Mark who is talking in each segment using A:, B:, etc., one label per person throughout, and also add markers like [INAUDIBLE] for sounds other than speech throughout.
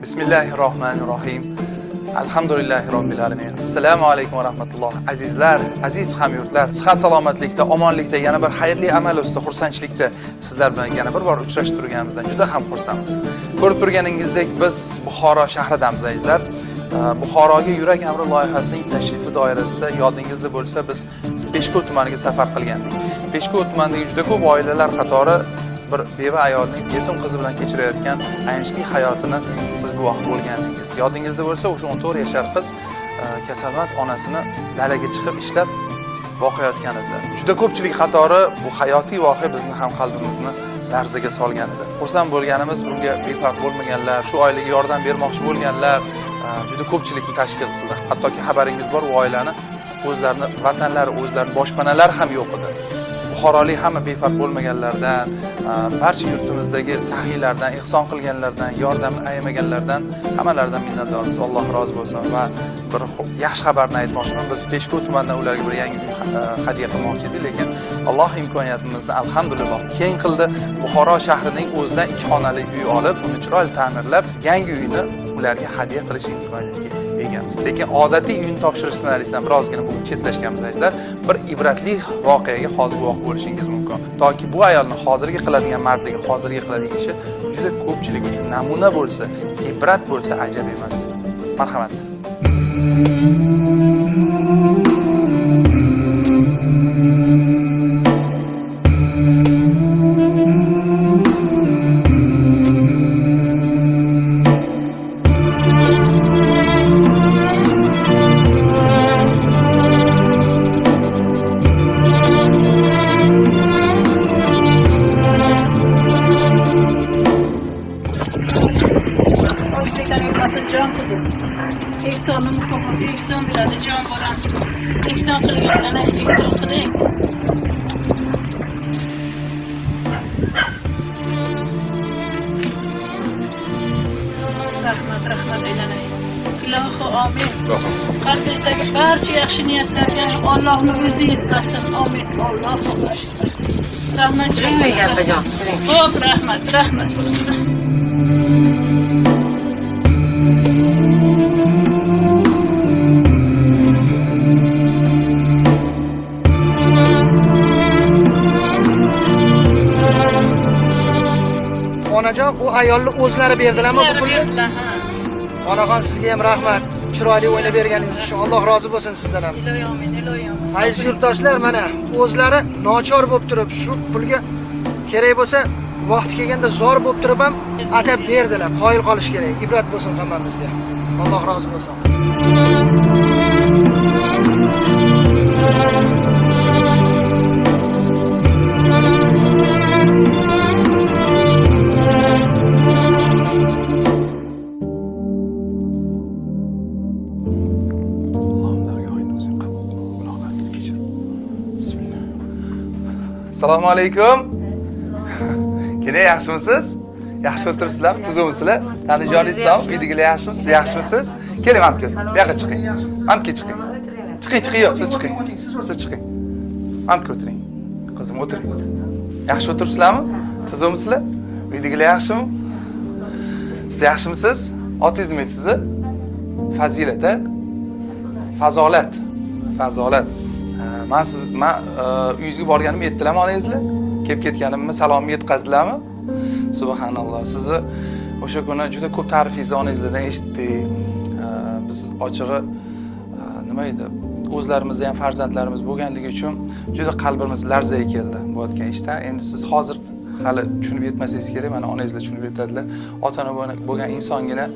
A: bismillahi rohmanir rohim alhamdulillahi robbil alamin. Assalomu alaykum va rahmatulloh. Azizlar aziz hamyurtlar sihat salomatlikda omonlikda yana bir xayrli amal ustida xursandchilikda sizlar bilan yana bir bor uchrashib turganimizdan juda ham xursandmiz. Ko'rib turganingizdek biz buxoro shahridamiz azizlar. Buxoroga yurak amri loyihasining tashrifi doirasida yodingizda bo'lsa biz peshku tumaniga safar qilgandik. Peshku tumanidagi juda ko'p oilalar qatori bir beva ayolning yetim qizi bilan kechirayotgan ayanchli hayotini siz guvoh bo'lgandingiz. Yodingizda bo'lsa o'sha o'n to'rt yashar qiz e, kasalmand onasini dalaga chiqib ishlab boqayotgan edi. Juda ko'pchilik qatori bu hayotiy voqea bizni ham qalbimizni larzaga solgan edi. Xursand bo'lganimiz bunga befarq bo'lmaganlar shu oilaga yordam bermoqchi bo'lganlar e, juda ko'pchilikni tashkil qildi. Hattoki xabaringiz bor u oilani o'zlarini vatanlari o'zlarini boshpanalari ham yo'q edi. Buxorolik hamma befarq bo'lmaganlardan barcha yurtimizdagi saxiylardan ehson qilganlardan yordamni ayamaganlardan hammalaridan minnatdormiz. Alloh rozi bo'lsin va bir yaxshi xabarni aytmoqchiman. Biz peshku tumanidan ularga bir yangi uy hadya qilmoqchi edik lekin alloh imkoniyatimizni alhamdulillah keng qildi. Buxoro shahrining o'zidan ikki xonali uy olib uni chiroyli ta'mirlab yangi uyni ularga hadya qilish imkoniyatiga egamiz lekin odatiy uyni topshirish ssenariysidan birozgina bu chetlashganmiz azizlar bir ibratli voqeaga hozir guvoh bo'lishingiz mumkin. Toki bu ayolni hozirgi qiladigan mardligi hozirgi qiladigan ishi juda ko'pchilik uchun namuna bo'lsa ibrat bo'lsa ajab emas. Marhamat.
B: Ehson beradi jon bolam. Ehson qilganlarni ehson qiling. Rahmat, rahmat aylanay. Ilohi omin. Qalbingizdagi barcha yaxshi niyatlarga Allohning o'zi yetkasin. Omin. Akbar. Rahmat. Xo'p, rahmat, rahmat.
C: Onajon u ayolni o'zlari berdilarmi bu pulni?
B: berdilar, ha.
C: onaxon sizga ham rahmat. Chiroyli o'ynab berganingiz uchun alloh rozi bo'lsin sizdan ham.
B: Iloyim, iloyim.
C: aziz yurtdoshlar mana o'zlari nochor bo'lib turib shu pulga kerak bo'lsa vaqti kelganda zor bo'lib turib ham atab berdilar. Qoyil qolish kerak. Ibrat bo'lsin hammamizga alloh rozi bo'lsin
A: assalomu alaykum [LAUGHS] keling yaxshimisiz? Yaxshi o'tiribsizlarmi tuzukmisizlar tanijoningiz sog' uydagilar yaxshimi siz yaxshimisiz? Keling mana bu yoqqa chiqing. Yoqqa chiqing. Chiqing chiqing. Yo'q siz chiqing. Siz chiqing. Yoqqa o'tiring. Qizim o'tiring. Yaxshi o'tiribsizlarmi tuzukmisizlar uydagilar yaxshimi? Siz yaxshimisiz? Otingiz nima edi sizni. Fazilat a fazolat. Fazolat man siz man e, uyingizga borganimni aytdilarmi onangizlar kelib ketganimni salomimni yetkazdilarmi? Subhanalloh. Sizni o'sha kuni juda ko'p ta'rifingizni onangizlardan eshitdik. E, biz ochig'i e, nima edi? O'zlarimizni ham farzandlarimiz bo'lganligi uchun juda qalbimiz larzaga keldi bo'layotgan ishdan. Endi siz hozir hali tushunib yetmasangiz kerak mana onangizlar tushunib yetadilar. Ota ona bo'lgan- insongina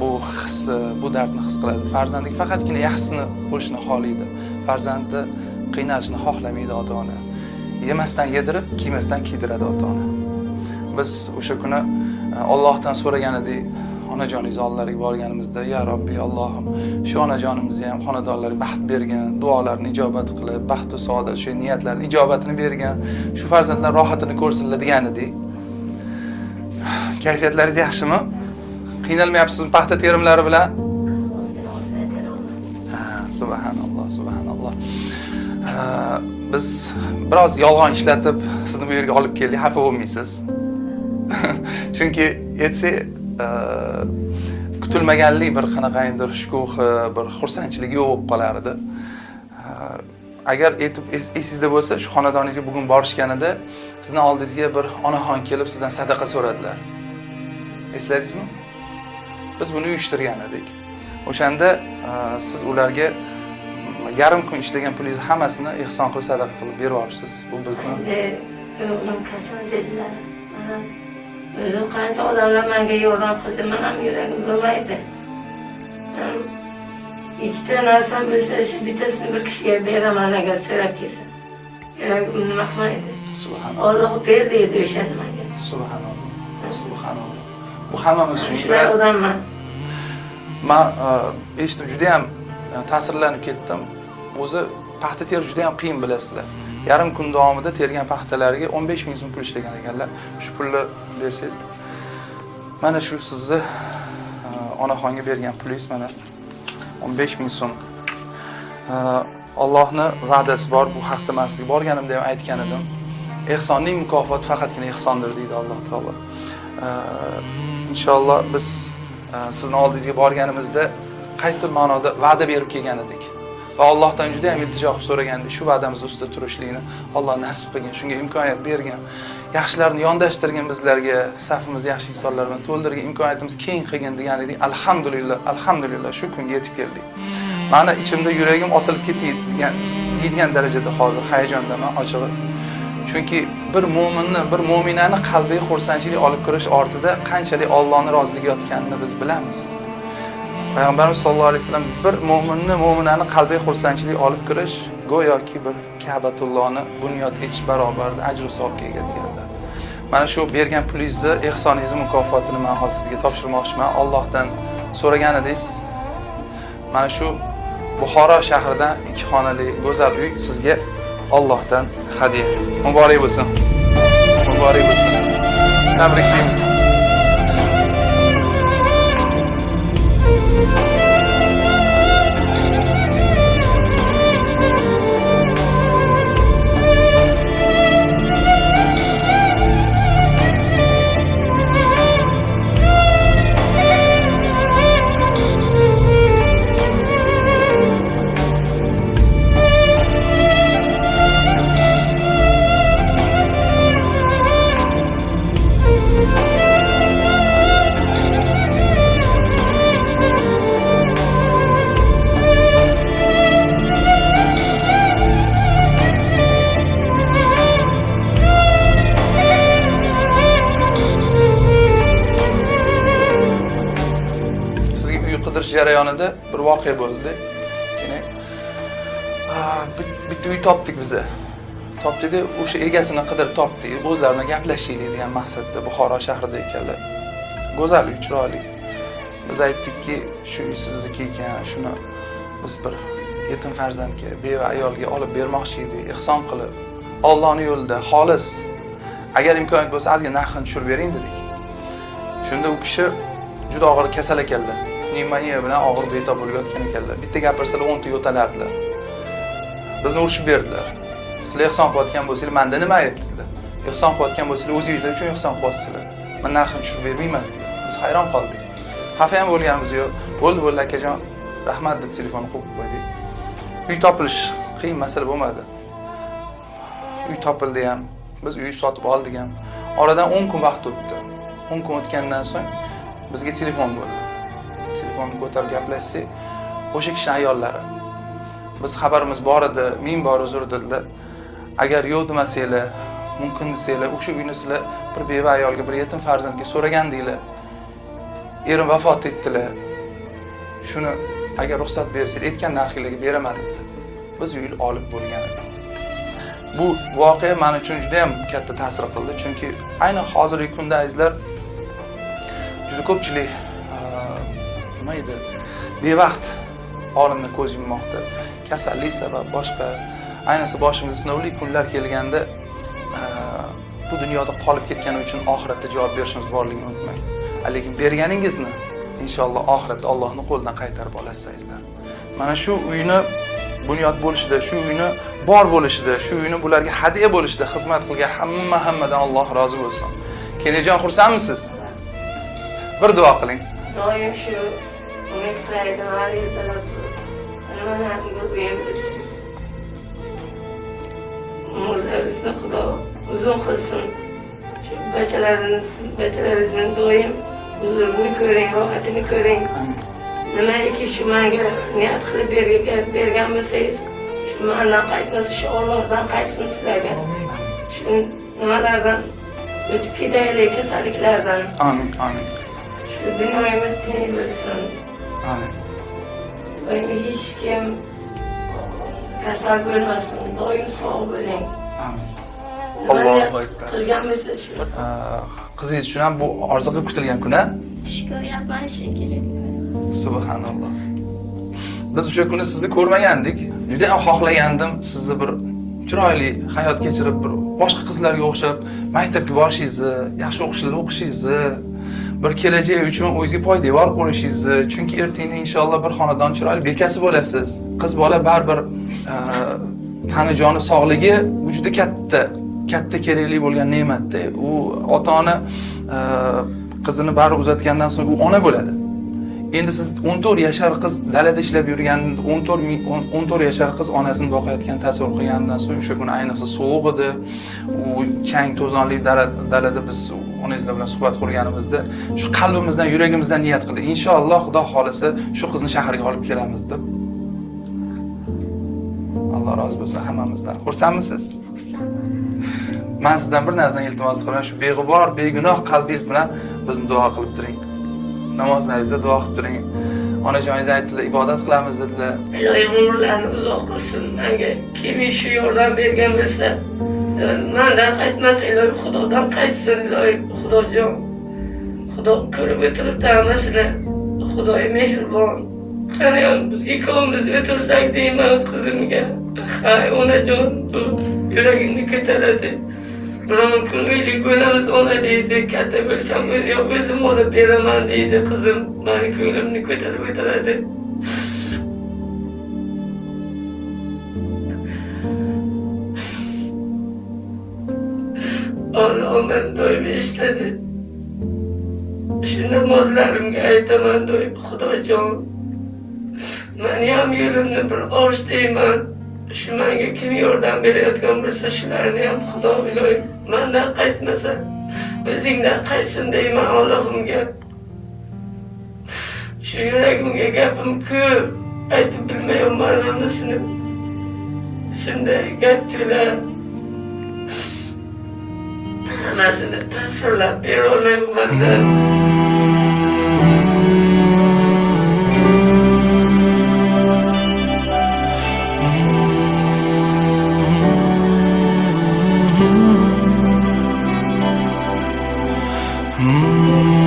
A: bu hisni bu dardni his qiladi. Farzandiga faqatgina yaxshisini bo'lishini xohlaydi. Farzandi qiynalishini xohlamaydi ota ona yemasdan yedirib kiymasdan kiydiradi ota ona biz o'sha kuni ollohdan Allohdan so'ragan edik onajoningizni oldilariga borganimizda ya robbiy allohim shu onajonimizni ham xonadonlariga baxt bergin duolarini ijobat qilib baxtu saodat shu niyatlarni ijobatini bergin shu farzandlar rohatini ko'rsinlar degan edik kayfiyatlaringiz yaxshimi? Qiynalmayapsizmi paxta terimlari bilan? Subhanalloh Ha, biz biroz yolg'on ishlatib sizni bu yerga olib keldik. Xafa bo'lmaysiz. [LAUGHS] Chunki aytsak e, kutilmaganlik bir qanaqangidir shukuhi bir xursandchiligi yo'q bo'lib qolardi. E, agar aytib es- esingizda bo'lsa shu xonadoningizga bugun borishganida sizni oldingizga bir onaxon kelib sizdan sadaqa so'radilar. Esladingizmi? Biz buni uyushtirgan edik. O'shanda e, siz ularga yarim kun ishlagan pulingizni hammasini ehson qilib sadaqa qilib berib yuboribsiz bu bizni
D: Endi o'g'lim kasal dedilar. O'zim qancha odamlar menga yordam qildi, men ham yuragim bo'lmaydi. Ikkita narsam bo'lsa, shu bittasini bir kishiga beraman agar so'rab kelsa. Yuragim nima qilmaydi.
A: subhanalloh
D: Alloh ber deydi o'sha nimaga.
A: subhanalloh subhanalloh bu hammamiz uchun
D: Shunaqa odamman.
A: man e, eshitib juda yam e, ta'sirlanib ketdim. O'zi paxta terish juda yam qiyin bilasizlar. Yarim kun davomida tergan paxtalariga 15 ming so'm pul ishlagan ekanlar. Shu pulni bersangiz mana shu sizni uh, onaxonga bergan pulingiz mana 15 ming so'm. E, allohni va'dasi bor bu haqda man sizga borganimda ham aytgan edim. Ehsonning mukofoti faqatgina ehsondir deydi alloh taolo. Uh, inshaalloh biz sizni oldingizga borganimizda qaysidir ma'noda va'da berib kelgan edik? Va allohdan juda ham iltijo qilib so'ragandik shu va'damiz ustida turishlikni alloh nasib qilgin shunga imkoniyat bergan yaxshilarni yondashtirgin bizlarga safimizni yaxshi insonlar bilan to'ldirgin imkoniyatimiz keng qilgin degan edik. Alhamdulillah alhamdulillah shu kunga yetib keldik. Mani ichimda yuragim otilib ketadigan deydigan darajada hozir hayajondaman ochig'i. Chunki bir mo'minni bir mo'minani qalbiga xursandchilik olib kirish ortida qanchalik ollohni roziligi yotganini biz bilamiz payg'ambarimiz sollallohu alayhi vasallam bir mo'minni mo'minani qalbiga xursandchilik olib kirish go'yoki bir kabatullohni bunyod etish barobarida ajru savobga ega deganlar. Mana shu bergan pulingizni ehsoningizni mukofotini man hozir sizga topshirmoqchiman. Allohdan so'ragan edingiz mana shu buxoro shahridan ikki xonali go'zal uy sizga ollohdan hadya. Muborak bo'lsin. Muborak bo'lsin. Tabriklaymiz jarayonida bir voqea bo'ldi keyin bit- bitta uy topdik biza topdikda o'sha egasini qidirib topdik o'zlari bilan gaplashaylik degan maqsadda buxoro shahrida ekanlar go'zal uy chiroyli biz aytdikki shu uy sizniki ekan shuni biz bir yetim farzandga beva ayolga olib bermoqchi edik ehson qilib ollohni yo'lida xolis. Agar imkoniyat bo'lsa ozgina narxini tushirib bering dedik. Shunda u kishi juda og'ir kasal ekanlar pnevmoniya bilan og'ir betob bo'lib yotgan ekanlar. Bitta gapirsalar o'nta yo'talardilar. Bizni urishib berdilar. Sizlar ehson qilayotgan bo'lsanglar manda nima ayb dedilar. Ehson qilayotgan bo'lsanglar o'zinglar uchun ehson qilyapsizlar. Man narxini tushirib bermayman. Biz hayron qoldik. Xafa ham bo'lganimiz yo'q. Bo'ldi bo'ldi akajon. Rahmat deb telefonni qo'yib qo'ydik. Uy topilish qiyin masala bo'lmadi. Uy topildi ham. Biz uy sotib oldik ham. Oradan o'n kun vaqt o'tdi. O'n kun o'tgandan so'ng bizga telefon bo'ldi. Telefonni ko'tarib gaplashsak o'sha kishini ayollari. Biz xabarimiz bor edi ming bor uzr dedilar. Agar yo'q demasanglar mumkin desanglar o'sha uyni sizlar bir beva ayolga bir yetim farzandga so'ragandinglar erim vafot etdilar. Shuni agar ruxsat bersanglar aytgan narxinglarga beraman dedilar. Biz uyni olib bo'lgan edik. Bu voqea men uchun juda ham katta ta'sir qildi. Chunki ayni hozirgi kunda azizlar juda ko'pchilik nima edi bevaqt olimni ko'z yummoqda. Kasallik sabab boshqa ayniqsa boshimizga sinovli kunlar kelganda e, bu dunyoda qolib ketgani uchun oxiratda javob berishimiz borligini unutmang. Lekin berganingizni inshaalloh oxiratda allohni qo'lidan qaytarib olasizlar mana shu uyni bunyod bo'lishida shu uyni bor bo'lishida shu uyni bularga hadya bo'lishida xizmat qilgan hamma hammadan alloh rozi bo'lsin. Kenajon xursandmisiz? Bir duo qiling.
D: Doim shu umid qilaydim har ertalab turib mana bir uyim bilsin umrlaringizni xudo uzun qilsin shu bachalaringiz bachalaringizni doim huzurni ko'ring rohatini ko'ring nimaiki shu manga niyat qilib bergan bergan bo'lsangiz shu mandan qaytmasa shu ollohdan qaytsin sizlarga shu nimalardan o'tib ketaylik kasalliklardan
A: amin amin.
D: Shu dunyomiz tinch bo'lsin
A: amin.
D: Endi hech kim kasal bo'lmasin doim sog' bo'ling
A: amin.
D: Nima
A: Allohu akbar.
D: qilgan bo'lsa shu
A: Aa, qizingiz uchun ham bu orzu qilib kutilgan kun a
D: tush ko'ryapman shekilli
A: subhanalloh biz o'sha kuni sizni ko'rmagandik juda ham xohlagandim sizni bir chiroyli hayot kechirib bir boshqa qizlarga o'xshab maktabga borishingizni yaxshi o'qishlarda o'qishingizni bir kelajak uchun o'zingizga poydevor qo'yishingizni chunki ertaga inshaalloh bir xonadon chiroyli bekasi bo'lasiz qiz bola baribir e, tani joni sog'ligi bu juda katta katta kerakli bo'lgan ne'matda u ota ona qizini bari uzatgandan so'ng u ona bo'ladi endi siz 14 yashar qiz dalada ishlab yurgan 14 mi- 14 yashar qiz onasini boqayotgan tasavvur qilganidan so'ng o'sha kuni ayniqsa sovuq edi. U chang to'zonli dala- dalada biz onangizlar bilan suhbat qurganimizda shu qalbimizdan yuragimizdan niyat qildik inshaalloh xudo xohlasa shu qizni shaharga olib kelamiz deb. Alloh rozi bo'lsin hammamizdan. Xursandmisiz? Man sizdan bir narsani iltimos qilaman. Shu beg'ubor begunoh qalbingiz bilan bizni duo qilib turing namozlaringizda duo qilib turing. Onajoningiz aytdilar ibodat qilamiz dedilar.
D: Iloyim umrlarini uzoq qilsin manga kim shu yordam bergan bo'lsa mandan qaytmasa iloyim xudodan qaytsin iloyim xudojon xudo ko'rib o'tiribdi hammasini xudoy mehribon qani ikkovimiz o'tirsak deyman qizimga. Hay onajon yuragimni ko'taradi. Biron kun uylik bo'lamiz ona deydi katta bo'lsam yo'q o'zim olib beraman deydi qizim mani ko'nglimni ko'tarib o'tiradi Allah'ım doim istedi. Şu namazlarımga aytaman doim Xudojon. Men ham yo'limni bir och deyman. Shu menga kim yordam berayotgan bo'lsa shularni ham Xudo iloyim mendan qaytmasa o'zingdan qaytsin deyman Allohimga. Shu yuragimga gapim ko'p aytib bilmayapman hammasini. Shunday gap to'la. hammasini tasvirlab berolmayman Mm.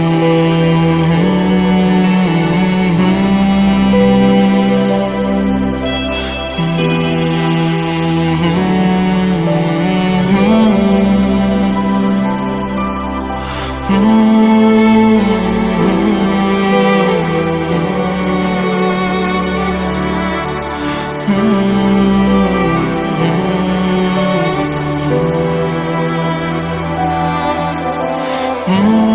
E: Mm-hmm.